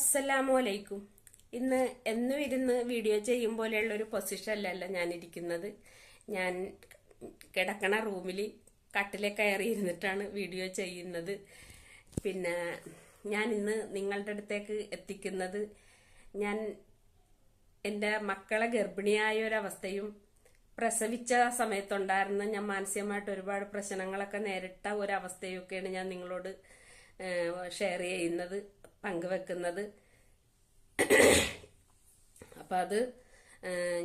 അസ്സലാമു അലൈക്കും ഇന്ന് എന്നും ഇരുന്ന് വീഡിയോ ചെയ്യും പോലെയുള്ള ഒരു പൊസിഷനിലല്ല ഞാൻ ഇരിക്കുന്നത് ഞാൻ കിടക്കണ റൂമിൽ കട്ടിലെ കയറി ഇരുന്നിട്ടാണ് വീഡിയോ ചെയ്യുന്നത്. പിന്നെ ഞാൻ ഇന്ന് നിങ്ങളുടെ അടുത്തേക്ക് എത്തിക്കുന്നത് ഞാൻ എന്റെ മക്കളെ ഗർഭിണിയായ ഒരവസ്ഥയും പ്രസവിച്ച സമയത്തുണ്ടായിരുന്ന ഞാൻ മാനസികമായിട്ട് ഒരുപാട് പ്രശ്നങ്ങളൊക്കെ നേരിട്ട ഒരവസ്ഥയൊക്കെയാണ് ഞാൻ നിങ്ങളോട് ഷെയർ ചെയ്യുന്നത്. പങ്കുവെക്കുന്നത്. അപ്പം അത്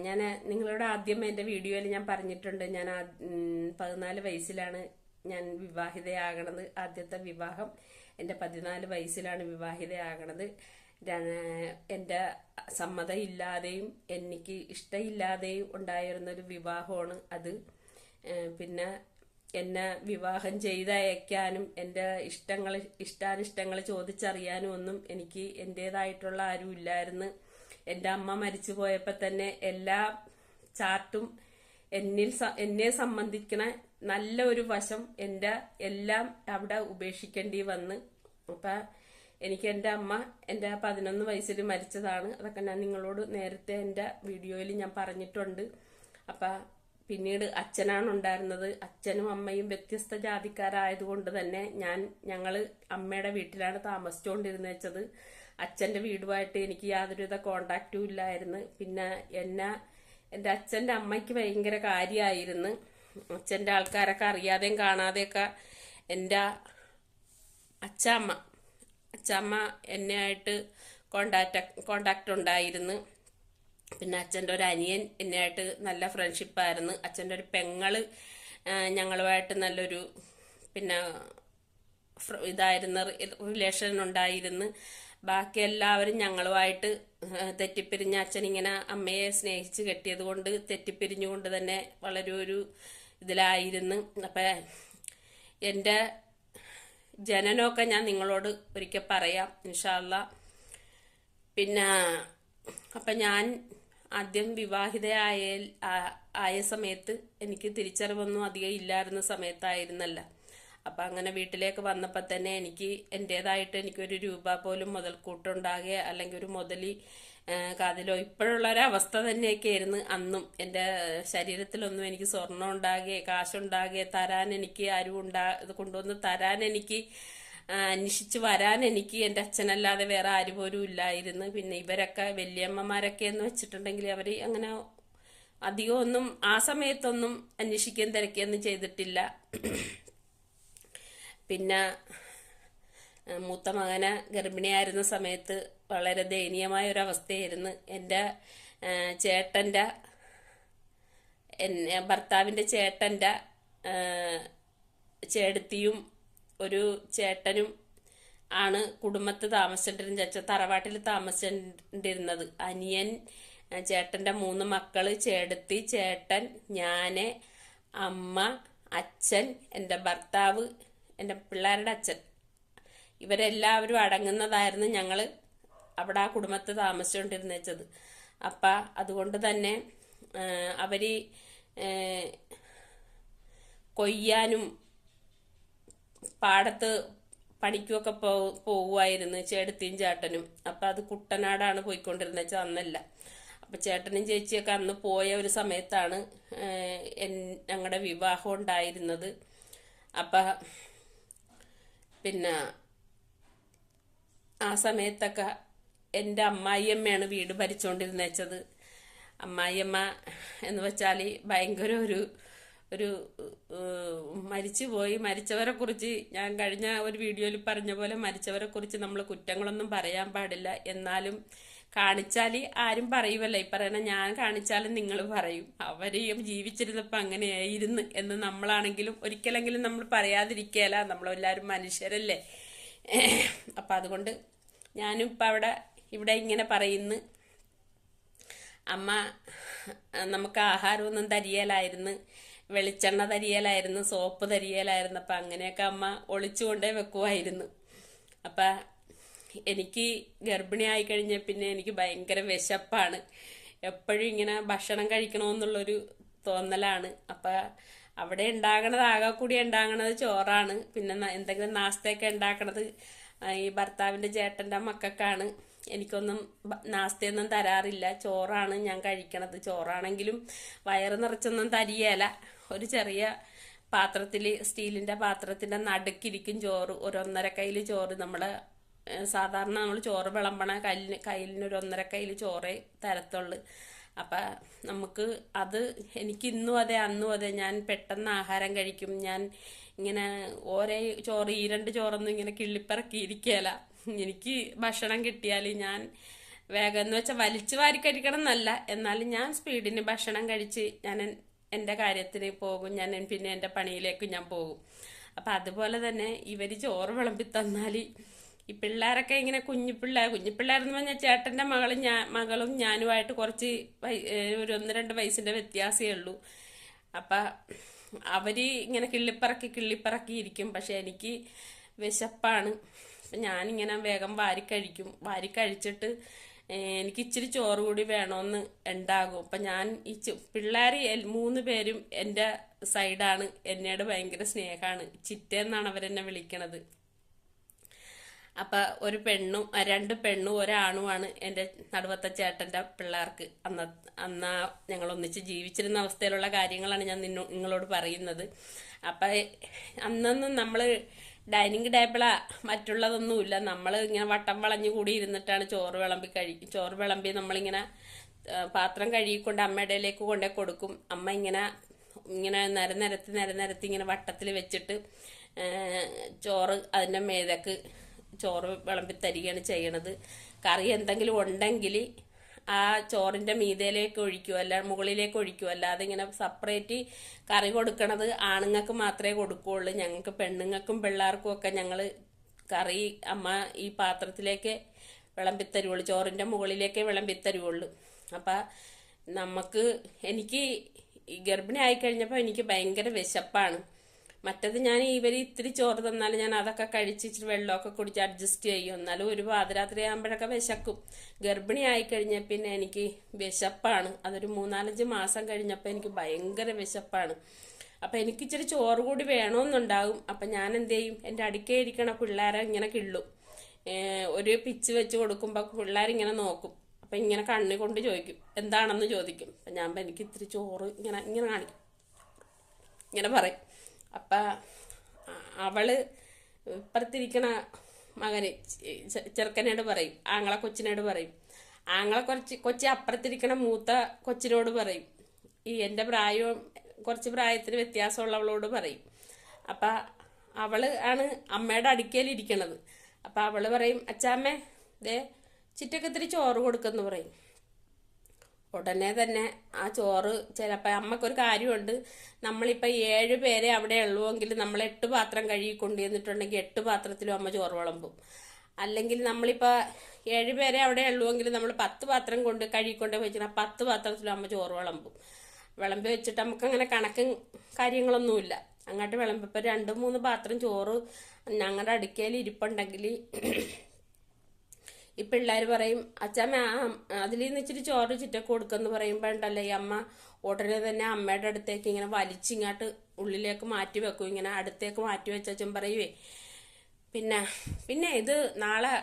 ഞാൻ നിങ്ങളോട് ആദ്യം എന്റെ വീഡിയോയിൽ ഞാൻ പറഞ്ഞിട്ടുണ്ട് ഞാൻ പതിനാല് വയസ്സിലാണ് ഞാൻ വിവാഹിതയാകണത്. ആദ്യത്തെ വിവാഹം എന്റെ പതിനാല് വയസ്സിലാണ് വിവാഹിതയാകണത്. എന്റെ സമ്മതം ഇല്ലാതെയും എനിക്ക് ഇഷ്ടമില്ലാതെയും ഉണ്ടായിരുന്നൊരു വിവാഹമാണ് അത്. പിന്നെ എന്നെ വിവാഹം ചെയ്തയക്കാനും എന്റെ ഇഷ്ടങ്ങൾ ഇഷ്ടാനിഷ്ടങ്ങൾ ചോദിച്ചറിയാനും ഒന്നും എനിക്ക് എന്റേതായിട്ടുള്ള ആരും ഇല്ലായിരുന്നു. എന്റെ അമ്മ മരിച്ചു പോയപ്പോൾ തന്നെ എല്ലാ ചാർട്ടും എന്നിൽ എന്നെ സംബന്ധിക്കണ നല്ല ഒരു വശം എന്റെ എല്ലാം അവിടെ ഉപേക്ഷിക്കേണ്ടി വന്ന്. അപ്പം എനിക്ക് എന്റെ അമ്മ എന്റെ പതിനൊന്ന് വയസ്സിൽ മരിച്ചതാണ്. അതൊക്കെ ഞാൻ നിങ്ങളോട് നേരത്തെ എന്റെ വീഡിയോയിൽ ഞാൻ പറഞ്ഞിട്ടുണ്ട്. അപ്പം പിന്നീട് അച്ഛനാണ് ഉണ്ടായിരുന്നത്. അച്ഛനും അമ്മയും വ്യത്യസ്ത ജാതിക്കാരായതുകൊണ്ട് തന്നെ ഞാൻ ഞങ്ങൾ അമ്മയുടെ വീട്ടിലാണ് താമസിച്ചുകൊണ്ടിരുന്നത് വെച്ചത്. അച്ഛന്റെ വീടുമായിട്ട് എനിക്ക് യാതൊരുവിധ കോണ്ടാക്റ്റും ഇല്ലായിരുന്നു. പിന്നെ എന്നെ എന്റെ അച്ഛന്റെ അമ്മയ്ക്ക് ഭയങ്കര കാര്യമായിരുന്നു. അച്ഛന്റെ ആൾക്കാരൊക്കെ അറിയാതെയും കാണാതെയൊക്കെ എന്റെ അച്ഛമ്മ അച്ഛമ്മ എന്നെ ആയിട്ട് കോണ്ടാക്ട് കോണ്ടാക്ട് ഉണ്ടായിരുന്നു. പിന്നെ അച്ഛന്റെ ഒരു അനിയൻ എന്നെയായിട്ട് നല്ല ഫ്രണ്ട്ഷിപ്പായിരുന്നു. അച്ഛന്റെ ഒരു പെങ്ങൾ ഞങ്ങളുമായിട്ട് നല്ലൊരു പിന്നെ ഇതായിരുന്ന റിലേഷൻ ഉണ്ടായിരുന്നു. ബാക്കി എല്ലാവരും ഞങ്ങളുമായിട്ട് തെറ്റിപ്പിരിഞ്ഞ അച്ഛൻ ഇങ്ങനെ അമ്മയെ സ്നേഹിച്ച് കെട്ടിയത് കൊണ്ട് തെറ്റിപ്പിരിഞ്ഞുകൊണ്ട് തന്നെ വളരെ ഒരു ഇതിലായിരുന്നു. അപ്പം എന്റെ ജനനമൊക്കെ ഞാൻ നിങ്ങളോട് ഒരിക്കൽ പറയാം ഇൻഷാല്ല പിന്നെ അപ്പം ഞാൻ ആദ്യം വിവാഹിതയായ ആയ സമയത്ത് എനിക്ക് തിരിച്ചറിവൊന്നും അധികം ഇല്ലായിരുന്ന സമയത്തായിരുന്നല്ല. അപ്പം അങ്ങനെ വീട്ടിലേക്ക് വന്നപ്പോൾ തന്നെ എനിക്ക് എന്റേതായിട്ട് എനിക്കൊരു രൂപ പോലും മുതൽക്കൂട്ടുണ്ടാകുക അല്ലെങ്കിൽ ഒരു മുതലി കാതിലോ ഇപ്പോഴുള്ള ഒരു അവസ്ഥ തന്നെയൊക്കെ ആയിരുന്നു അന്നും. എന്റെ ശരീരത്തിലൊന്നും എനിക്ക് സ്വർണം ഉണ്ടാകുകയെ കാശുണ്ടാകുകയെ തരാൻ എനിക്ക് ആരും കൊണ്ടുവന്ന് തരാൻ എനിക്ക് അന്വേഷിച്ച് വരാൻ എനിക്ക് എന്റെ അച്ഛനല്ലാതെ വേറെ ആര് പോലും ഇല്ലായിരുന്നു. പിന്നെ ഇവരൊക്കെ വലിയമ്മമാരൊക്കെ എന്ന് വെച്ചിട്ടുണ്ടെങ്കിൽ അവർ അങ്ങനെ അധികം ഒന്നും ആ സമയത്തൊന്നും അന്വേഷിക്കുകയും തിരക്കുകയൊന്നും ചെയ്തിട്ടില്ല. പിന്നെ മൂത്ത മകനെ ഗർഭിണിയായിരുന്ന സമയത്ത് വളരെ ദയനീയമായ ഒരു അവസ്ഥയായിരുന്നു. എന്റെ ചേട്ടന്റെ ഭർത്താവിന്റെ ചേട്ടന്റെ ചേടത്തിയും ഒരു ചേട്ടനും ആണ് കുടുംബത്ത് താമസിച്ചിട്ടിരുന്ന ചേച്ച തറവാട്ടിൽ താമസിച്ചിട്ടിരുന്നത് അനിയൻ ചേട്ടന്റെ മൂന്ന് മക്കൾ ചേടത്തി ചേട്ടൻ ഞാൻ അമ്മ അച്ഛൻ എന്റെ ഭർത്താവ് എന്റെ പിള്ളേരുടെ അച്ഛൻ. ഇവരെല്ലാവരും അടങ്ങുന്നതായിരുന്നു ഞങ്ങൾ അവിടെ ആ കുടുംബത്ത് താമസിച്ചുകൊണ്ടിരുന്ന വെച്ചത് അപ്പം അതുകൊണ്ട് തന്നെ അവർ കൊയ്യാനും പാടത്ത് പണിക്കുമൊക്കെ പോ പോകുമായിരുന്നു ചേട്ടത്തിയും ചേട്ടനും. അപ്പം അത് കുട്ടനാടാണ് പോയിക്കൊണ്ടിരുന്നത്. വെച്ചാൽ അന്നല്ല. അപ്പം ചേട്ടനും ചേച്ചിയൊക്കെ അന്ന് പോയ ഒരു സമയത്താണ് ഞങ്ങളുടെ വിവാഹം ഉണ്ടായിരുന്നത്. അപ്പം പിന്നെ ആ സമയത്തൊക്കെ എന്റെ അമ്മായിയമ്മയാണ് വീട് ഭരിച്ചുകൊണ്ടിരുന്നത് വെച്ചത്. അമ്മായിയമ്മ എന്ന് വെച്ചാൽ ഭയങ്കര ഒരു ഒരു മരിച്ചുപോയി. മരിച്ചവരെ കുറിച്ച് ഞാൻ കഴിഞ്ഞ ഒരു വീഡിയോയിൽ പറഞ്ഞ പോലെ മരിച്ചവരെ കുറിച്ച് നമ്മൾ കുറ്റങ്ങളൊന്നും പറയാൻ പാടില്ല. എന്നാലും കാണിച്ചാൽ ആരും പറയുമല്ല ഈ പറയണ ഞാൻ കാണിച്ചാലും നിങ്ങൾ പറയും. അവരെയും ജീവിച്ചിരുന്നപ്പോൾ അങ്ങനെയായിരുന്നു എന്ന് നമ്മളാണെങ്കിലും ഒരിക്കലെങ്കിലും നമ്മൾ പറയാതിരിക്കുകയല്ല നമ്മളെല്ലാവരും മനുഷ്യരല്ലേ. അപ്പം അതുകൊണ്ട് ഞാനും ഇപ്പം അവിടെ ഇവിടെ ഇങ്ങനെ പറയുന്നു. അമ്മ നമുക്ക് ആഹാരമൊന്നും തരിയലായിരുന്നു. വെളിച്ചെണ്ണ തരിയലായിരുന്നു സോപ്പ് തരിയലായിരുന്നു. അപ്പം അങ്ങനെയൊക്കെ അമ്മ ഒളിച്ചുകൊണ്ടേ വെക്കുമായിരുന്നു അപ്പം എനിക്ക് ഗർഭിണിയായി കഴിഞ്ഞ പിന്നെ എനിക്ക് ഭയങ്കര വിശപ്പാണ്. എപ്പോഴും ഇങ്ങനെ ഭക്ഷണം കഴിക്കണമെന്നുള്ളൊരു തോന്നലാണ്. അപ്പം അവിടെ ഉണ്ടാകണത് ആകെ കൂടി ഉണ്ടാകണത് ചോറാണ്. പിന്നെ എന്തെങ്കിലും നാസ്തയൊക്കെ ഉണ്ടാക്കണത് ഈ ഭർത്താവിന്റെ ചേട്ടന്റെ മക്കൾക്കാണ്. എനിക്കൊന്നും നാസ്തയൊന്നും തരാറില്ല. ചോറാണ് ഞാൻ കഴിക്കണത്. ചോറാണെങ്കിലും വയറ് നിറച്ചൊന്നും തരികയില്ല ഒരു ചെറിയ പാത്രത്തിൽ സ്റ്റീലിന്റെ പാത്രത്തിന്റെ നടുക്കിരിക്കും ചോറ്. ഒരു ഒന്നര കയ്യിൽ ചോറ് നമ്മൾ സാധാരണ നമ്മൾ ചോറ് വിളമ്പണ കല്ലിന് കയ്യിലിന് ഒരു ഒന്നര കയ്യിൽ ചോറേ തരത്തുള്ളു. അപ്പം നമുക്ക് അത് എനിക്ക് ഇന്നും അതെ അന്നും അതെ ഞാൻ പെട്ടെന്ന് ആഹാരം കഴിക്കും. ഞാൻ ഇങ്ങനെ ഓരോ ചോറ് ഈ രണ്ട് ചോറൊന്നും ഇങ്ങനെ കിള്ളിപ്പറക്കിയിരിക്കല. എനിക്ക് ഭക്ഷണം കിട്ടിയാൽ ഞാൻ വേഗം എന്ന് വെച്ചാൽ വലിച്ചു വാരി കഴിക്കണം എന്നല്ല. എന്നാലും ഞാൻ സ്പീഡിന് ഭക്ഷണം കഴിച്ച് ഞാൻ എൻ- എന്റെ കാര്യത്തിന് പോകും. ഞാൻ പിന്നെ എന്റെ പണിയിലേക്ക് ഞാൻ പോകും. അപ്പം അതുപോലെ തന്നെ ഇവർ ചോറ് വിളമ്പി തന്നാൽ ഈ പിള്ളേരൊക്കെ ഇങ്ങനെ കുഞ്ഞു പിള്ളേർ കുഞ്ഞു പിള്ളേരെന്ന് പറഞ്ഞാൽ ചേട്ടന്റെ മകളും ഞാൻ മകളും ഞാനുമായിട്ട് കുറച്ച് ഒരു ഒന്ന് രണ്ട് വയസ്സിന്റെ വ്യത്യാസമേ ഉള്ളൂ. അപ്പം അവർ ഇങ്ങനെ കിള്ളിപ്പറക്കി കിള്ളിപ്പറക്കി ഇരിക്കും. പക്ഷെ എനിക്ക് വിശപ്പാണ്. അപ്പം ഞാനിങ്ങനെ വേഗം വാരി കഴിക്കും. വാരി കഴിച്ചിട്ട് എനിക്ക് ഇച്ചിരി ചോറ് കൂടി വേണമെന്ന് ഉണ്ടാകും. അപ്പം ഞാൻ ഈ പിള്ളേർ മൂന്ന് പേരും എന്റെ സൈഡാണ്. എന്നോട് ഭയങ്കര സ്നേഹമാണ് ചിറ്റേന്നാണ് അവരെന്നെ വിളിക്കണത്. അപ്പം ഒരു പെണ്ണും രണ്ട് പെണ്ണും ഒരാണുമാണ് എന്റെ നടുവത്തെ ചേട്ടന്റെ പിള്ളേർക്ക്. അന്ന് അന്ന് ഞങ്ങൾ ഒന്നിച്ച് ജീവിച്ചിരുന്ന അവസ്ഥയിലുള്ള കാര്യങ്ങളാണ് ഞാൻ നിന്നോ നിങ്ങളോട് പറയുന്നത്. അപ്പം അന്നൊന്നും നമ്മൾ ഡൈനിങ് ടേബിളാ മറ്റുള്ളതൊന്നുമില്ല. നമ്മൾ ഇങ്ങനെ വട്ടം വളഞ്ഞു കൂടി ഇരുന്നിട്ടാണ് ചോറ് വിളമ്പി കഴി ചോറ് വിളമ്പി നമ്മളിങ്ങനെ പാത്രം കഴുകിക്കൊണ്ട് അമ്മയുടെയിലേക്ക് കൊണ്ടേ കൊടുക്കും. അമ്മ ഇങ്ങനെ ഇങ്ങനെ നിരനിരത്തി നിരനിരത്തി ഇങ്ങനെ വട്ടത്തിൽ വെച്ചിട്ട് ചോറ് അതിന്റെ മേതക്ക് ചോറ് വിളമ്പി തരികയാണ് ചെയ്യണത്. കറി എന്തെങ്കിലും ഉണ്ടെങ്കിൽ ആ ചോറിന്റെ മീതയിലേക്ക് ഒഴിക്കുക അല്ല മുകളിലേക്ക് ഒഴിക്കുക അല്ലാതെ ഇങ്ങനെ സെപ്പറേറ്റ് കറി കൊടുക്കണത് ആണുങ്ങൾക്ക് മാത്രമേ കൊടുക്കുകയുള്ളൂ ഞങ്ങൾക്ക് പെണ്ണുങ്ങൾക്കും പിള്ളേർക്കും ഒക്കെ ഞങ്ങൾ കറി അമ്മ ഈ പാത്രത്തിലേക്ക് വിളമ്പിത്തരുവുള്ളൂ ചോറിന്റെ മുകളിലേക്ക് വിളമ്പിത്തരുവുള്ളൂ അപ്പം നമുക്ക് എനിക്ക് ഗർഭിണി ആയി കഴിഞ്ഞപ്പോൾ എനിക്ക് ഭയങ്കര വിശപ്പാണ്. മറ്റത് ഞാൻ ഇവർ ഇത്തിരി ചോറ് തന്നാലും ഞാൻ അതൊക്കെ കഴിച്ചിട്ട് വെള്ളമൊക്കെ കുടിച്ച് അഡ്ജസ്റ്റ് ചെയ്യും. എന്നാലും ഒരു പാതിരാത്രി ആകുമ്പോഴൊക്കെ വിശക്കും. ഗർഭിണി ആയി കഴിഞ്ഞ പിന്നെ എനിക്ക് വിശപ്പാണ്. അതൊരു മൂന്നാലഞ്ച് മാസം കഴിഞ്ഞപ്പോൾ എനിക്ക് ഭയങ്കര വിശപ്പാണ്. അപ്പം എനിക്ക് ഇച്ചിരി ചോറ് കൂടി വേണമെന്നുണ്ടാകും അപ്പം ഞാൻ എന്ത് ചെയ്യും? എന്റെ അടുക്കേ ഇരിക്കണ പിള്ളേരെ ഇങ്ങനെ കിള്ളും. ഒരു പിച്ച് വെച്ച് കൊടുക്കുമ്പോൾ പിള്ളേരിങ്ങനെ നോക്കും. അപ്പം ഇങ്ങനെ കണ്ണി കൊണ്ട് ചോദിക്കും എന്താണെന്ന് ചോദിക്കും? അപ്പം ഞാൻ എനിക്ക് ഇത്തിരി ചോറ് ഇങ്ങനെ ഇങ്ങനെ കാണിക്കും. ഇങ്ങനെ പറയും. അപ്പൊ അവൾ ഇപ്പുറത്തിരിക്കണ മകന് ചെറുക്കനോട് പറയും ആങ്ങളെ കൊച്ചിനോട് പറയും. ആങ്ങളെ കുറച്ച് കൊച്ചി അപ്പുറത്തിരിക്കണ മൂത്ത കൊച്ചിനോട് പറയും. ഈ എന്റെ പ്രായവും കുറച്ച് പ്രായത്തിന് വ്യത്യാസമുള്ളവളോട് പറയും. അപ്പം അവൾ ആണ് അമ്മയുടെ അടുക്കയിൽ അപ്പം അവൾ പറയും അച്ചാമ്മേ ദേ ചിറ്റക്ക് ഇത്തിരി ചോറ് കൊടുക്കുമെന്ന് പറയും. ഉടനെ തന്നെ ആ ചോറ് ചിലപ്പോൾ അമ്മക്കൊരു കാര്യമുണ്ട് നമ്മളിപ്പോൾ ഏഴ് പേരെ അവിടെ ഉള്ളുവെങ്കിൽ നമ്മൾ എട്ട് പാത്രം കഴുകി കൊണ്ടുവന്നിട്ടുണ്ടെങ്കിൽ എട്ട് പാത്രത്തിലും അമ്മ ചോറ് വിളമ്പും. അല്ലെങ്കിൽ നമ്മളിപ്പോൾ ഏഴ് പേരെ അവിടെ ഉള്ളുവെങ്കിൽ നമ്മൾ പത്ത് പാത്രം കൊണ്ട് കഴുകിക്കൊണ്ട് വെച്ചാൽ പത്ത് പാത്രത്തിലും അമ്മ ചോറ് വിളമ്പും. വിളമ്പി വെച്ചിട്ട് നമുക്ക് അങ്ങനെ കണക്കും കാര്യങ്ങളൊന്നുമില്ല. അങ്ങോട്ട് വിളമ്പിപ്പോൾ രണ്ട് മൂന്ന് പാത്രം ചോറ് ഞങ്ങളുടെ അടുക്കയിൽ ഇരിപ്പുണ്ടെങ്കിൽ ഈ പിള്ളേർ പറയും അച്ഛമ്മ അതിൽ നിന്ന് ഇച്ചിരി ചോറ് ചുറ്റൊക്കെ കൊടുക്കെന്ന് പറയുമ്പോൾ ഉണ്ടല്ലോ അമ്മ. ഉടനെ തന്നെ അമ്മയുടെ അടുത്തേക്ക് ഇങ്ങനെ വലിച്ചിങ്ങോട്ട് ഉള്ളിലേക്ക് മാറ്റി വെക്കും. ഇങ്ങനെ അടുത്തേക്ക് മാറ്റി വെച്ചും പറയുവേ. പിന്നെ പിന്നെ ഇത് നാളെ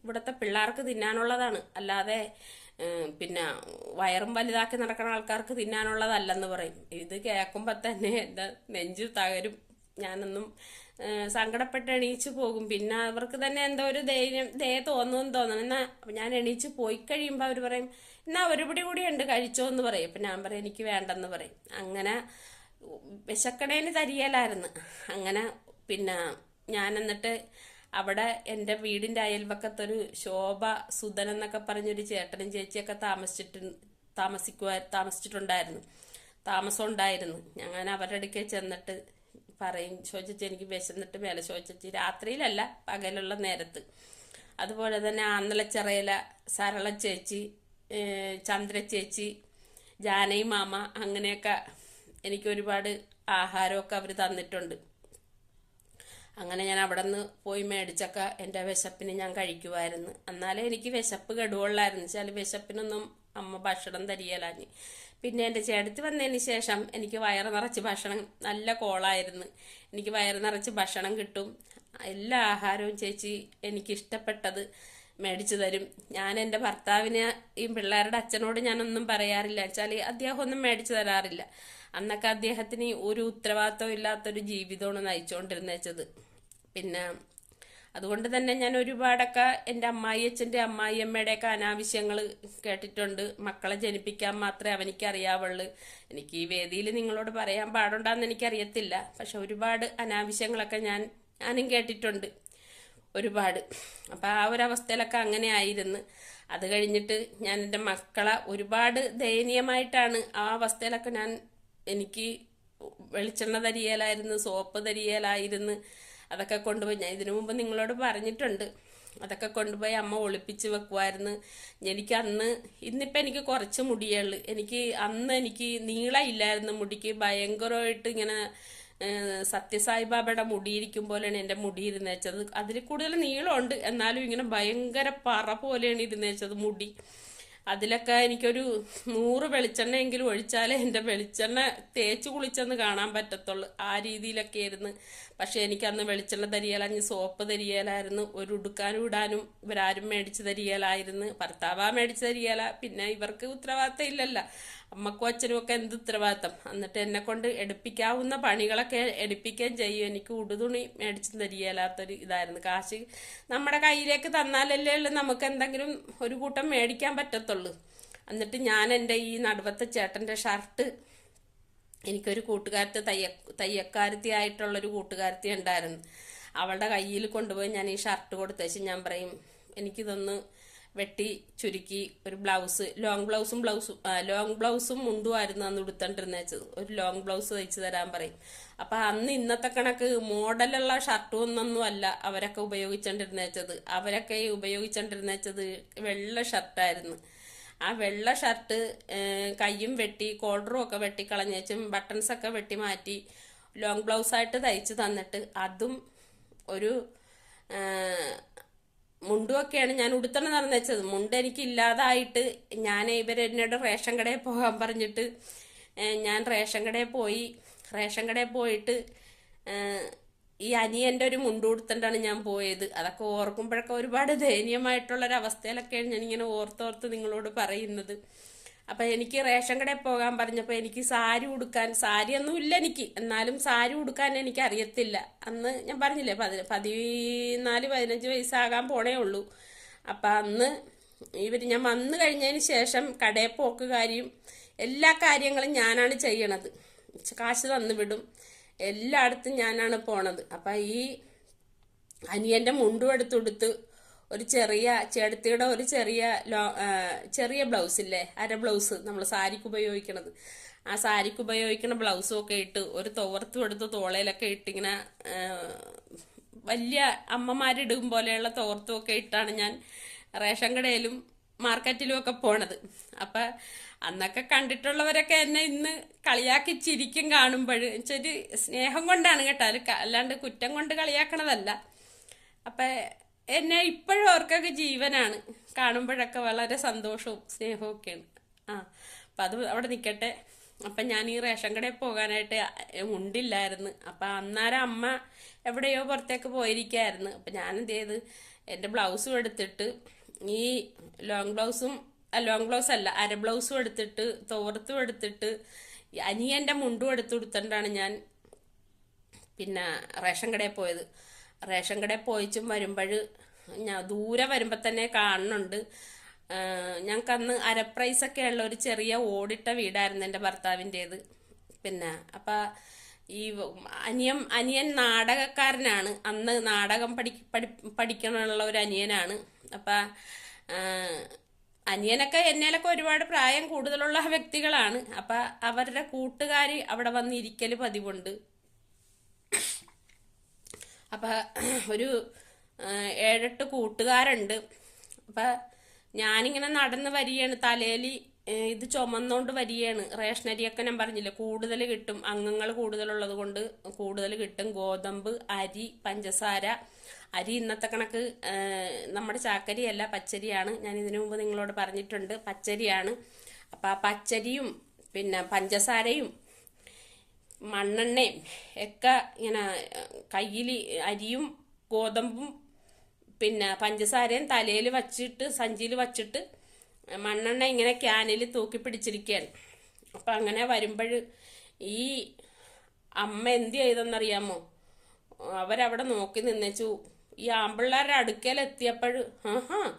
ഇവിടുത്തെ പിള്ളേർക്ക് തിന്നാനുള്ളതാണ്. അല്ലാതെ പിന്നെ വയറും വലുതാക്കി നടക്കുന്ന ആൾക്കാർക്ക് തിന്നാനുള്ളതല്ലെന്ന് പറയും. ഇത് കേൾക്കുമ്പോൾ തന്നെ എന്റെ നെഞ്ചു തകരും. ഞാനൊന്നും സങ്കടപ്പെട്ട് എണീച്ചു പോകും. പിന്നെ അവർക്ക് തന്നെ എന്തോ ഒരു ധൈര്യം ദയ തോന്നുമെന്ന് തോന്നണം. എന്നാ ഞാൻ എണീച്ച് പോയി കഴിയുമ്പോൾ അവർ പറയും എന്നാ ഒരു പിടി കൂടി ഉണ്ട് കഴിച്ചോ എന്ന് പറയും. അപ്പം ഞാൻ പറയും എനിക്ക് വേണ്ടെന്ന് പറയും. അങ്ങനെ വിശക്കണേന് തരിയലായിരുന്നു അങ്ങനെ പിന്നെ ഞാൻ എന്നിട്ട് അവിടെ എന്റെ വീടിന്റെ അയൽവക്കത്തൊരു ശോഭ സുധൻ എന്നൊക്കെ പറഞ്ഞൊരു ചേട്ടനും ചേച്ചിയൊക്കെ താമസിച്ചിട്ട് താമസിക്കുവാ താമസിച്ചിട്ടുണ്ടായിരുന്നു. താമസം ഉണ്ടായിരുന്നു ഞാൻ അവരുടെ അടുക്കെ ചെന്നിട്ട് പറയും ചോദിച്ചു എനിക്ക് വിശന്നിട്ട് മേലെ ചോദിച്ചു രാത്രിയിലല്ല പകലുള്ള നേരത്ത്. അതുപോലെ തന്നെ ആന്നലച്ചിറയില സരള ചേച്ചി ചന്ദ്ര ചേച്ചി ജാനയും മാമ അങ്ങനെയൊക്കെ എനിക്ക് ഒരുപാട് ആഹാരമൊക്കെ അവർ തന്നിട്ടുണ്ട്. അങ്ങനെ ഞാൻ അവിടെ നിന്ന് പോയി മേടിച്ചൊക്കെ എന്റെ വിശപ്പിന് ഞാൻ കഴിക്കുമായിരുന്നു എന്നാലേ എനിക്ക് വിശപ്പ് കെടുവുള്ളായിരുന്നു. വെച്ചാൽ വിശപ്പിനൊന്നും അമ്മ ഭക്ഷണം തരികയില്ലാഞ്ഞ് പിന്നെ എന്റെ ചേട്ടത്തി വന്നതിന് ശേഷം എനിക്ക് വയറ് നിറച്ച് ഭക്ഷണം നല്ല കോളായിരുന്നു. എനിക്ക് വയറ് നിറച്ച് ഭക്ഷണം കിട്ടും. എല്ലാ ആഹാരവും ചേച്ചി എനിക്ക് ഇഷ്ടപ്പെട്ടത് മേടിച്ചു തരും. ഞാൻ എന്റെ ഭർത്താവിന് ഈ പിള്ളേരുടെ അച്ഛനോട് ഞാനൊന്നും പറയാറില്ല. വെച്ചാൽ അദ്ദേഹം ഒന്നും മേടിച്ചു തരാറില്ല. അന്നൊക്കെ അദ്ദേഹത്തിന് ഒരു ഉത്തരവാദിത്വം ഇല്ലാത്തൊരു ജീവിതമാണ് നയിച്ചുകൊണ്ടിരുന്നത് പിന്നെ അതുകൊണ്ട് തന്നെ ഞാൻ ഒരുപാടൊക്കെ എന്റെ അമ്മായിയച്ഛന്റെ അമ്മായിയമ്മയുടെയൊക്കെ അനാവശ്യങ്ങൾ കേട്ടിട്ടുണ്ട്. മക്കളെ ജനിപ്പിക്കാൻ മാത്രമേ അവനിക്ക് അറിയാവുള്ളൂ എനിക്ക് ഈ വേദിയിൽ നിങ്ങളോട് പറയാൻ പാടുണ്ടാന്ന് എനിക്കറിയത്തില്ല. പക്ഷെ ഒരുപാട് അനാവശ്യങ്ങളൊക്കെ ഞാൻ ഞാനും കേട്ടിട്ടുണ്ട്. ഒരുപാട്. അപ്പം ആ ഒരു അങ്ങനെ ആയിരുന്നു. അത് കഴിഞ്ഞിട്ട് ഞാൻ എന്റെ മക്കളെ ഒരുപാട് ദയനീയമായിട്ടാണ് ആ അവസ്ഥയിലൊക്കെ ഞാൻ എനിക്ക് വെളിച്ചെണ്ണ തരിയലായിരുന്നു സോപ്പ് തരിയലായിരുന്നു. അതൊക്കെ കൊണ്ടുപോയി. ഞാൻ ഇതിനു മുമ്പ് നിങ്ങളോട് പറഞ്ഞിട്ടുണ്ട്. അതൊക്കെ കൊണ്ടുപോയി അമ്മ ഒളിപ്പിച്ച് വെക്കുമായിരുന്നു എനിക്ക് അന്ന് ഇന്നിപ്പോൾ എനിക്ക് കുറച്ച് മുടിയുള്ളു എനിക്ക് അന്ന് എനിക്ക് നീളമില്ലായിരുന്നു മുടിക്ക്. ഭയങ്കരമായിട്ട് ഇങ്ങനെ സത്യസായി സത്യസായിബാബയുടെ മുടിയിരിക്കും പോലെയാണ് എന്റെ മുടി ഇരുന്നേച്ചത് അതിൽ കൂടുതൽ നീളമുണ്ട്. എന്നാലും ഇങ്ങനെ ഭയങ്കര പറ പോലെയാണ് ഇരുന്നേച്ചത് മുടി. അതിലൊക്കെ എനിക്കൊരു നൂറ് വെളിച്ചെണ്ണയെങ്കിലും ഒഴിച്ചാലേ എന്റെ വെളിച്ചെണ്ണ തേച്ച് കുളിച്ചെന്ന് കാണാൻ പറ്റത്തുള്ളൂ. ആ രീതിയിലൊക്കെ ആയിരുന്നു പക്ഷെ എനിക്കന്ന് വെളിച്ചെണ്ണ അഞ്ഞ് സോപ്പ് തരിയലായിരുന്നു ഒരു ഉടുക്കാനും ഇടാനും ഇവരാരും മേടിച്ച് തരിയലായിരുന്നു ഭർത്താവാ മേടിച്ച് തരിയല പിന്നെ ഇവർക്ക് ഉത്തരവാദിത്തം ഇല്ലല്ലോ അമ്മക്കും അച്ഛനും ഒക്കെ എന്ത് ഉത്തരവാദിത്തം? എന്നിട്ട് എന്നെ കൊണ്ട് എടുപ്പിക്കാവുന്ന പണികളൊക്കെ എടുപ്പിക്കുകയും ചെയ്യും. എനിക്ക് ഉടുതുണി മേടിച്ച് തരികയില്ലാത്തൊരു ഇതായിരുന്നു. കാശ് നമ്മുടെ കയ്യിലേക്ക് തന്നാലല്ലേ ഉള്ളൂ. നമുക്ക് എന്തെങ്കിലും ഒരു കൂട്ടം മേടിക്കാൻ പറ്റത്തുള്ളൂ. എന്നിട്ട് ഞാൻ എന്റെ ഈ നടുവത്തെ ചേട്ടന്റെ ഷർട്ട് എനിക്കൊരു കൂട്ടുകാരത്തെ തയ്യ തയ്യക്കാരത്തി ആയിട്ടുള്ളൊരു കൂട്ടുകാരത്തി ഉണ്ടായിരുന്നു. അവളുടെ കയ്യിൽ കൊണ്ടുപോയി ഞാൻ ഈ ഷർട്ട് കൊടുത്തേച്ച് ഞാൻ പറയും എനിക്കിതൊന്ന് വെട്ടി ചുരുക്കി ഒരു ബ്ലൗസ് ലോങ് ബ്ലൗസും ബ്ലൗസും ലോങ് ബ്ലൗസും മുണ്ടുമായിരുന്നു അന്ന് ഉടുത്തോണ്ടിരുന്നത് ഒരു ലോങ് ബ്ലൗസ് തയ്ച്ചു തരാൻ പറയും. അപ്പം അന്ന് ഇന്നത്തെ കണക്ക് മോഡലുള്ള ഷർട്ടും ഒന്നൊന്നും അല്ല അവരൊക്കെ വെച്ചത്. അവരൊക്കെ ഉപയോഗിച്ചോണ്ടിരുന്ന വെച്ചത് വെള്ള ഷർട്ടായിരുന്നു ആ വെള്ള ഷർട്ട് കയ്യും വെട്ടി കോൾഡറും ഒക്കെ വെട്ടി കളഞ്ഞേച്ചും ബട്ടൺസ് ഒക്കെ വെട്ടി മാറ്റി ലോങ് ബ്ലൗസായിട്ട് തയ്ച്ച് തന്നിട്ട് അതും ഒരു മുണ്ടുമൊക്കെയാണ് ഞാൻ ഉടുത്തണ നടന്നു വെച്ചത്. മുണ്ട് എനിക്ക് ഇല്ലാതായിട്ട് ഞാൻ ഇവർ എന്നോട് റേഷൻ കടയിൽ പോകാൻ പറഞ്ഞിട്ട് ഞാൻ റേഷൻ കടയിൽ പോയി. റേഷൻ കടയിൽ പോയിട്ട് ഈ അനിയന്റെ ഒരു മുണ്ട് കൊടുത്തിട്ടാണ് ഞാൻ പോയത്. അതൊക്കെ ഓർക്കുമ്പോഴൊക്കെ ഒരുപാട് ദയനീയമായിട്ടുള്ള ഒരു അവസ്ഥയിലൊക്കെയാണ് ഞാനിങ്ങനെ ഓർത്തോർത്ത് നിങ്ങളോട് പറയുന്നത്. അപ്പം എനിക്ക് റേഷൻ കടയിൽ പോകാൻ പറഞ്ഞപ്പോൾ എനിക്ക് സാരി ഉടുക്കാൻ സാരിയൊന്നും ഇല്ല എനിക്ക്. എന്നാലും സാരി ഉടുക്കാൻ എനിക്ക് അറിയത്തില്ല. അന്ന് ഞാൻ പറഞ്ഞില്ലേ പതി പതിനാല് പതിനഞ്ച് വയസ്സാകാൻ പോണേ ഉള്ളൂ. അപ്പം അന്ന് ഇവർ ഞാൻ വന്നു കഴിഞ്ഞതിന് ശേഷം കടയിൽ പോക്ക് കാര്യം എല്ലാ കാര്യങ്ങളും ഞാനാണ് ചെയ്യണത്. കാശ് തന്നു വിടും. എല്ലായിടത്തും ഞാനാണ് പോണത്. അപ്പം ഈ അനിയന്റെ മുണ്ടും എടുത്തുടുത്ത് ഒരു ചെറിയ ചേട്ടത്തിയുടെ ഒരു ചെറിയ ലോ ചെറിയ ബ്ലൗസ് ഇല്ലേ? അര ബ്ലൗസ് നമ്മൾ സാരിക്ക് ഉപയോഗിക്കണത്. ആ സാരിക്ക് ഉപയോഗിക്കുന്ന ബ്ലൗസും ഒക്കെ ഇട്ട് ഒരു തോർത്തും എടുത്ത് തോളയിലൊക്കെ ഇട്ടിങ്ങനെ വലിയ അമ്മമാരിടും പോലെയുള്ള തോർത്തും ഒക്കെ ഇട്ടാണ് ഞാൻ റേഷൻ കടയിലും മാർക്കറ്റിലും ഒക്കെ പോണത്. അപ്പൊ അന്നൊക്കെ കണ്ടിട്ടുള്ളവരൊക്കെ എന്നെ ഇന്ന് കളിയാക്കി ചിരിക്കും കാണുമ്പോൾ ചെറിയ സ്നേഹം കൊണ്ടാണ് കേട്ടോ. അത് അല്ലാണ്ട് കുറ്റം കൊണ്ട് കളിയാക്കണതല്ല. അപ്പൊ എന്നെ ഇപ്പോഴും അവർക്കൊക്കെ ജീവനാണ്. കാണുമ്പോഴൊക്കെ വളരെ സന്തോഷവും സ്നേഹവും ഒക്കെയാണ്. ആ അപ്പൊ അത് അവിടെ നിൽക്കട്ടെ അപ്പൊ ഞാൻ ഈ റേഷൻ കടയിൽ പോകാനായിട്ട് ഉണ്ടില്ലായിരുന്നു അപ്പൊ അന്നേരം അമ്മ എവിടെയോ പുറത്തേക്ക് പോയിരിക്കായിരുന്നു. അപ്പൊ ഞാൻ എന്ത് ചെയ്ത്? എന്റെ ബ്ലൗസും എടുത്തിട്ട് ഈ ലോങ് ബ്ലൗസും ലോങ് ബ്ലൗസ് അല്ല അര ബ്ലൗസും എടുത്തിട്ട് തോർത്തും എടുത്തിട്ട് അനിയന്റെ മുണ്ടും എടുത്ത് കൊടുത്തിട്ടാണ് ഞാൻ പിന്നെ റേഷൻ കടയിൽ പോയത്. റേഷൻ കടയിൽ പോയിച്ചും വരുമ്പോൾ ഞാൻ ദൂരെ വരുമ്പോൾ തന്നെ കാണുന്നുണ്ട്. ഞങ്ങൾക്ക് അന്ന് അര പ്രൈസൊക്കെ ഉള്ള ഒരു ചെറിയ ഓടിട്ട വീടായിരുന്നു എന്റെ ഭർത്താവിന്റേത്. പിന്നെ അപ്പം ഈ അനിയൻ അനിയൻ നാടകക്കാരനാണ്. അന്ന് നാടകം പഠി പഠി പഠിക്കണമുള്ള ഒരു അനിയനാണ്. അപ്പം അനിയനൊക്കെ എന്നേലൊക്കെ ഒരുപാട് പ്രായം കൂടുതലുള്ള വ്യക്തികളാണ്. അപ്പം അവരുടെ കൂട്ടുകാർ അവിടെ വന്ന് ഇരിക്കൽ പതിവുണ്ട്. അപ്പൊ ഒരു ഏഴെട്ട് കൂട്ടുകാരുണ്ട്. അപ്പൊ ഞാനിങ്ങനെ നടന്ന് വരികയാണ്. തലയിൽ ഇത് ചുമന്നോണ്ട് വരികയാണ്. റേഷനരിയൊക്കെ ഞാൻ പറഞ്ഞില്ലേ കൂടുതൽ കിട്ടും. അംഗങ്ങൾ കൂടുതലുള്ളത് കൊണ്ട് കൂടുതൽ കിട്ടും. ഗോതമ്പ് അരി പഞ്ചസാര. അരി ഇന്നത്തെ കണക്ക് നമ്മുടെ ചാക്കരിയല്ല പച്ചരിയാണ്. ഞാൻ ഇതിനു മുമ്പ് നിങ്ങളോട് പറഞ്ഞിട്ടുണ്ട് പച്ചരിയാണ്. അപ്പം ആ പച്ചരിയും പിന്നെ പഞ്ചസാരയും മണ്ണെണ്ണയും ഒക്കെ ഇങ്ങനെ കയ്യിൽ അരിയും ഗോതമ്പും പിന്നെ പഞ്ചസാരയും തലയിൽ വച്ചിട്ട് സഞ്ചിയിൽ വച്ചിട്ട് മണ്ണെണ്ണ ഇങ്ങനെ ക്യാനിൽ തൂക്കി പിടിച്ചിരിക്കുകയാണ്. അപ്പം അങ്ങനെ വരുമ്പോൾ ഈ അമ്മ എന്ത് ചെയ്തെന്നറിയാമോ? അവരവിടെ നോക്കി നിന്നേച്ചു. ഈ ആമ്പിള്ളേരുടെ അടുക്കൽ എത്തിയപ്പോൾ ആഹാ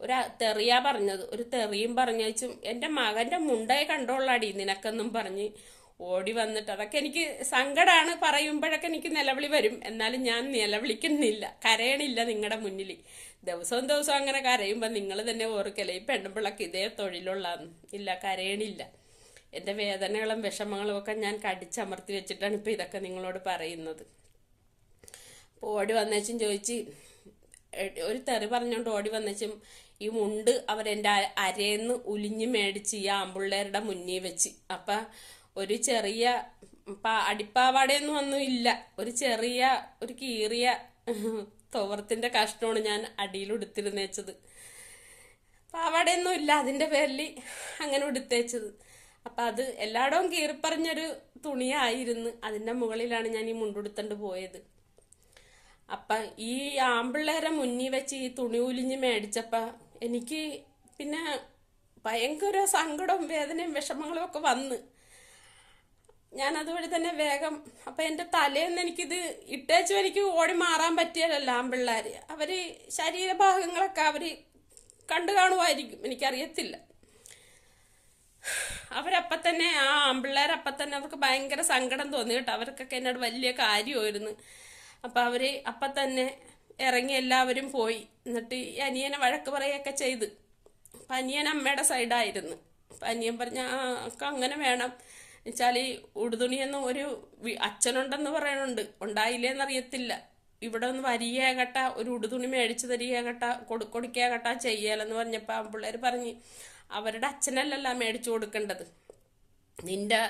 ഒരു തെറിയാ പറഞ്ഞത്. ഒരു തെറിയും പറഞ്ഞു വെച്ചും എന്റെ മകന്റെ മുണ്ടയെ കണ്ടോളാടി നിനക്കെന്നും പറഞ്ഞ്. ഓടി വന്നിട്ട് അതൊക്കെ എനിക്ക് സങ്കടമാണ് പറയുമ്പോഴൊക്കെ എനിക്ക് നിലവിളി വരും. എന്നാലും ഞാൻ നിലവിളിക്കുന്നില്ല. കരയണില്ല നിങ്ങളുടെ മുന്നിൽ ദിവസവും ദിവസവും അങ്ങനെ കരയുമ്പോൾ നിങ്ങൾ തന്നെ ഓർക്കല്ലേ ഈ പെണ്ണുമ്പിള്ളക്ക് ഇതേ തൊഴിലുള്ള ഇല്ല കരയണില്ല. എന്റെ വേദനകളും വിഷമങ്ങളും ഒക്കെ ഞാൻ കടിച്ചമർത്തി വെച്ചിട്ടാണ് ഇപ്പോൾ ഇതൊക്കെ നിങ്ങളോട് പറയുന്നത്. അപ്പോൾ ഓടി വന്നേച്ചും ചോദിച്ച് ഒരു തെറി പറഞ്ഞുകൊണ്ട് ഓടി വന്നേച്ചും ഈ മുണ്ട് അവരെന്റെ അരേന്ന് ഉലിഞ്ഞ് മേടിച്ച് ഈ ആമ്പിള്ളേരുടെ മുന്നിൽ വെച്ച്. അപ്പം ഒരു ചെറിയ അടിപ്പാവാടയൊന്നും ഒന്നും ഇല്ല. ഒരു ചെറിയ ഒരു കീറിയ തോവർത്തിന്റെ കഷ്ണമാണ് ഞാൻ അടിയിൽ ഉടുത്തിരുന്നേച്ചത്. പാവാടയൊന്നും ഇല്ല അതിന്റെ പേരിൽ അങ്ങനെ ഉടുത്തേച്ചത്. അപ്പൊ അത് എല്ലായിടവും കീറിപ്പറഞ്ഞൊരു തുണിയായിരുന്നു. അതിന്റെ മുകളിലാണ് ഞാൻ ഈ മുണ്ടുടുത്തണ്ട് പോയത്. അപ്പൊ ഈ ആമ്പിള്ളേരെ മുന്നിൽ വെച്ച് ഈ തുണി ഉലിഞ്ഞ് മേടിച്ചപ്പ എനിക്ക് പിന്നെ ഭയങ്കര സങ്കടവും വേദനയും വിഷമങ്ങളും ഒക്കെ വന്ന്. ഞാൻ അതുവഴി തന്നെ വേഗം അപ്പൊ എന്റെ തലേന്ന് എനിക്കിത് ഇട്ടേച്ചു എനിക്ക് ഓടി മാറാൻ പറ്റിയതല്ല ആമ്പിള്ളേര്. അവർ ശരീരഭാഗങ്ങളൊക്കെ അവർ കണ്ടു കാണുമായിരിക്കും എനിക്കറിയത്തില്ല. അവരപ്പം തന്നെ ആ ആമ്പിള്ളേരപ്പം തന്നെ അവർക്ക് ഭയങ്കര സങ്കടം തോന്നി കേട്ടോ. അവർക്കൊക്കെ എന്നോട് വലിയ കാര്യമായിരുന്നു. അപ്പം അവർ അപ്പ തന്നെ ഇറങ്ങി എല്ലാവരും പോയി. എന്നിട്ട് അനിയനെ വഴക്ക് പറയുകയൊക്കെ ചെയ്ത്. അപ്പം അനിയൻ അമ്മയുടെ സൈഡായിരുന്നു അപ്പം അനിയൻ പറഞ്ഞ ആ അങ്ങനെ വേണം. എന്നുവെച്ചാൽ ഈ ഉടുതുണിയൊന്നും ഒരു അച്ഛനുണ്ടെന്ന് പറയണുണ്ട്. ഉണ്ടായില്ലേന്നറിയത്തില്ല. ഇവിടെ ഒന്ന് വരികയാകട്ട ഒരു ഉടുതുണി മേടിച്ച് തരികയാകട്ട കൊടു ചെയ്യാലെന്ന് പറഞ്ഞപ്പോൾ ആ പിള്ളേർ പറഞ്ഞ് അവരുടെ അച്ഛനല്ലല്ല മേടിച്ചു കൊടുക്കേണ്ടത്. നിന്റെ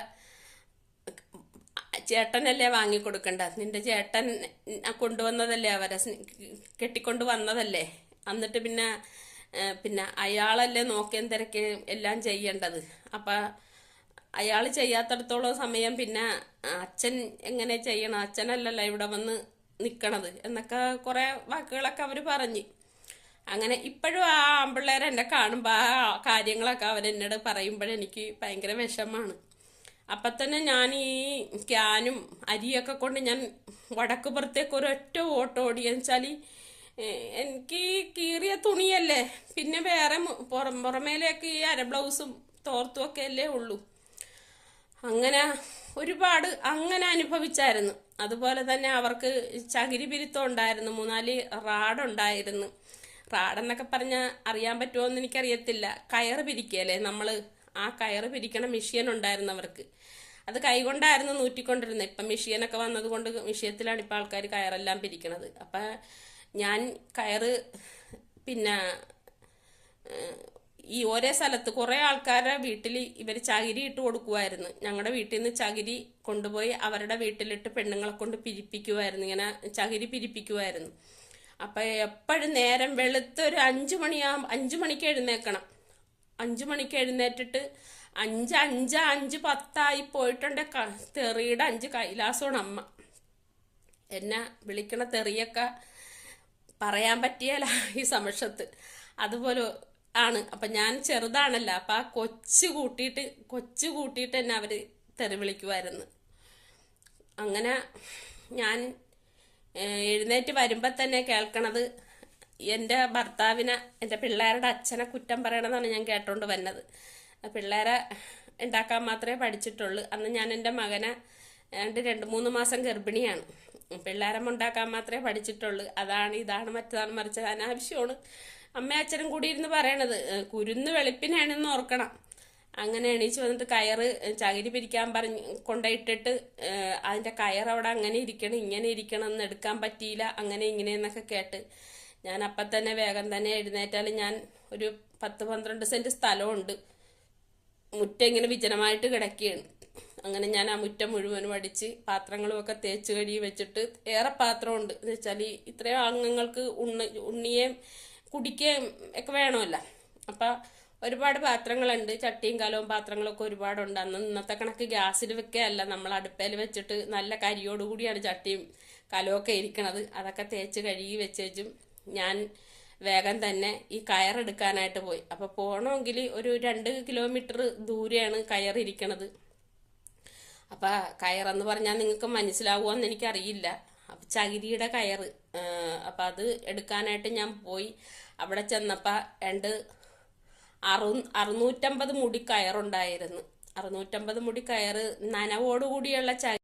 ചേട്ടനല്ലേ വാങ്ങിക്കൊടുക്കേണ്ടത്. നിന്റെ ചേട്ടൻ കൊണ്ടുവന്നതല്ലേ അവരെ കെട്ടിക്കൊണ്ട് വന്നതല്ലേ? എന്നിട്ട് പിന്നെ പിന്നെ അയാളല്ലേ നോക്കിയും തിരക്കുകയും എല്ലാം ചെയ്യേണ്ടത്. അപ്പം അയാൾ ചെയ്യാത്തടത്തോളം സമയം പിന്നെ അച്ഛൻ എങ്ങനെ ചെയ്യണം? അച്ഛനല്ലല്ലോ ഇവിടെ വന്ന് നിൽക്കണത് എന്നൊക്കെ കുറേ വാക്കുകളൊക്കെ അവർ പറഞ്ഞ്. അങ്ങനെ ഇപ്പോഴും ആ ആമ്പിള്ളേരെ എന്നെ കാണുമ്പോൾ ആ കാര്യങ്ങളൊക്കെ അവരെന്നോട് പറയുമ്പോഴെനിക്ക് ഭയങ്കര വിഷമാണ്. അപ്പം തന്നെ ഞാൻ ഈ ക്യാനും അരിയൊക്കെ കൊണ്ട് ഞാൻ വടക്ക് പുറത്തേക്ക് ഒരൊറ്റ ഓടിയെന്ന് വെച്ചാൽ എനിക്ക് കീറിയ തുണിയല്ലേ? പിന്നെ വേറെ പുറം പുറമേലേക്ക് ഈ അര ബ്ലൗസും തോർത്തും ഒക്കെ അല്ലേ ഉള്ളൂ. അങ്ങനെ ഒരുപാട് അങ്ങനെ അനുഭവിച്ചായിരുന്നു. അതുപോലെ തന്നെ അവർക്ക് ചകിരി പിരുത്തം ഉണ്ടായിരുന്നു മൂന്നാൽ റാഡുണ്ടായിരുന്നു റാഡെന്നൊക്കെ പറഞ്ഞാൽ അറിയാൻ പറ്റുമോ എന്ന് എനിക്കറിയത്തില്ല. കയറ് പിരിക്കുകയല്ലേ നമ്മൾ ആ കയറ് പിരിക്കണ മെഷീൻ ഉണ്ടായിരുന്നു അവർക്ക്. അത് കൈകൊണ്ടായിരുന്നു നൂറ്റിക്കൊണ്ടിരുന്നത്. ഇപ്പം മെഷീനൊക്കെ വന്നതുകൊണ്ട് മെഷീനത്തിലാണ് ഇപ്പം ആൾക്കാർ കയറെല്ലാം പിരിക്കണത്. അപ്പം ഞാൻ കയറ് പിന്നെ ഈ ഒരേ സ്ഥലത്ത് കുറേ ആൾക്കാരുടെ വീട്ടിൽ ഇവർ ചകിരി ഇട്ട് കൊടുക്കുമായിരുന്നു ഞങ്ങളുടെ വീട്ടിൽ നിന്ന് ചകിരി കൊണ്ടുപോയി അവരുടെ വീട്ടിലിട്ട് പെണ്ണുങ്ങളെ കൊണ്ട് പിരിപ്പിക്കുമായിരുന്നു ഇങ്ങനെ ചകിരി പിരിപ്പിക്കുമായിരുന്നു അപ്പം എപ്പോഴും നേരം വെളുത്ത് ഒരു അഞ്ചു മണിയാ അഞ്ചു മണിക്ക് എഴുന്നേക്കണം. അഞ്ചു മണിക്ക് എഴുന്നേറ്റിട്ട് അഞ്ച് അഞ്ച് അഞ്ച് പത്തായി പോയിട്ടുണ്ട്. തെറിയുടെ അഞ്ച് കൈലാസമാണ് അമ്മ. എന്നെ വിളിക്കണ തെറിയൊക്കെ പറയാൻ പറ്റിയല്ല ഈ സമക്ഷത്ത്. അതുപോലെ ആണ്. അപ്പം ഞാൻ ചെറുതാണല്ലോ അപ്പം ആ കൊച്ചു കൂട്ടിയിട്ട് കൊച്ചു കൂട്ടിയിട്ട് തന്നെ അവർ തെറി വിളിക്കുമായിരുന്നു അങ്ങനെ ഞാൻ എഴുന്നേറ്റ് വരുമ്പോൾ തന്നെ കേൾക്കണത് എന്റെ ഭർത്താവിനെ എന്റെ പിള്ളേരുടെ അച്ഛനെ കുറ്റം പറയണമെന്നാണ് ഞാൻ കേട്ടോണ്ട് വന്നത്. പിള്ളേരെ ഉണ്ടാക്കാൻ മാത്രമേ പഠിച്ചിട്ടുള്ളൂ. അന്ന് ഞാൻ എന്റെ മകനെ രണ്ട് രണ്ട് മൂന്ന് മാസം ഗർഭിണിയാണ്. പിള്ളേരെ ഉണ്ടാക്കാൻ മാത്രമേ പഠിച്ചിട്ടുള്ളൂ. അതാണ് ഇതാണ് മറ്റതാണ് മറിച്ചത് അനാവശ്യമാണ്. അമ്മ അച്ഛനും കൂടി ഇരുന്ന് പറയണത് കുരുന്ന് വെളുപ്പിനാണെന്ന് ഓർക്കണം. അങ്ങനെ എണീച്ച് വന്നിട്ട് കയറ് ചകിരി പിരിക്കാൻ പറഞ്ഞ് കൊണ്ടുപോയിട്ടിട്ട് അതിന്റെ കയർ അവിടെ അങ്ങനെ ഇരിക്കണം ഇങ്ങനെ ഇരിക്കണം എന്ന് എടുക്കാൻ പറ്റിയില്ല അങ്ങനെ ഇങ്ങനെ എന്നൊക്കെ കേട്ട് ഞാൻ അപ്പം തന്നെ വേഗം തന്നെ എഴുന്നേറ്റാൽ ഞാൻ ഒരു പത്ത് പന്ത്രണ്ട് സെന്റ് സ്ഥലമുണ്ട്. മുറ്റം ഇങ്ങനെ വിജനമായിട്ട് കിടക്കുകയാണ്. അങ്ങനെ ഞാൻ ആ മുറ്റം മുഴുവനും അടിച്ച് പാത്രങ്ങളുമൊക്കെ തേച്ച് കഴുകി വെച്ചിട്ട് ഏറെ പാത്രമുണ്ട്. എന്ന് വെച്ചാൽ ഇത്രയും അംഗങ്ങൾക്ക് ഉണ്ണി ഉണ്ണിയേം കുടിക്കുകയും ഒക്കെ വേണമല്ലോ. അപ്പം ഒരുപാട് പാത്രങ്ങളുണ്ട്. ചട്ടിയും കലവും പാത്രങ്ങളൊക്കെ ഒരുപാടുണ്ട്. അന്ന് ഇന്നത്തെ കണക്ക് ഗ്യാസിൽ വെക്കുകയല്ല. നമ്മൾ അടുപ്പയിൽ വെച്ചിട്ട് നല്ല കരിയോടുകൂടിയാണ് ചട്ടിയും കലമൊക്കെ ഇരിക്കണത്. അതൊക്കെ തേച്ച് കഴുകി വെച്ചേച്ചും ഞാൻ വേഗം തന്നെ ഈ കയറെടുക്കാനായിട്ട് പോയി. അപ്പോൾ പോകണമെങ്കിൽ ഒരു രണ്ട് കിലോമീറ്റർ ദൂരെയാണ് കയറിരിക്കണത് അപ്പം കയറെന്ന് പറഞ്ഞാൽ നിങ്ങൾക്ക് മനസ്സിലാവുമെന്ന് എനിക്കറിയില്ല. അപ്പൊ ചകിരിയുടെ കയറ് അപ്പം അത് എടുക്കാനായിട്ട് ഞാൻ പോയി. അവിടെ ചെന്നപ്പോൾ രണ്ട് അറു അറുന്നൂറ്റമ്പത് മുടി കയറുണ്ടായിരുന്നു. അറുന്നൂറ്റമ്പത് മുടി കയറ് നനവോടുകൂടിയുള്ള ച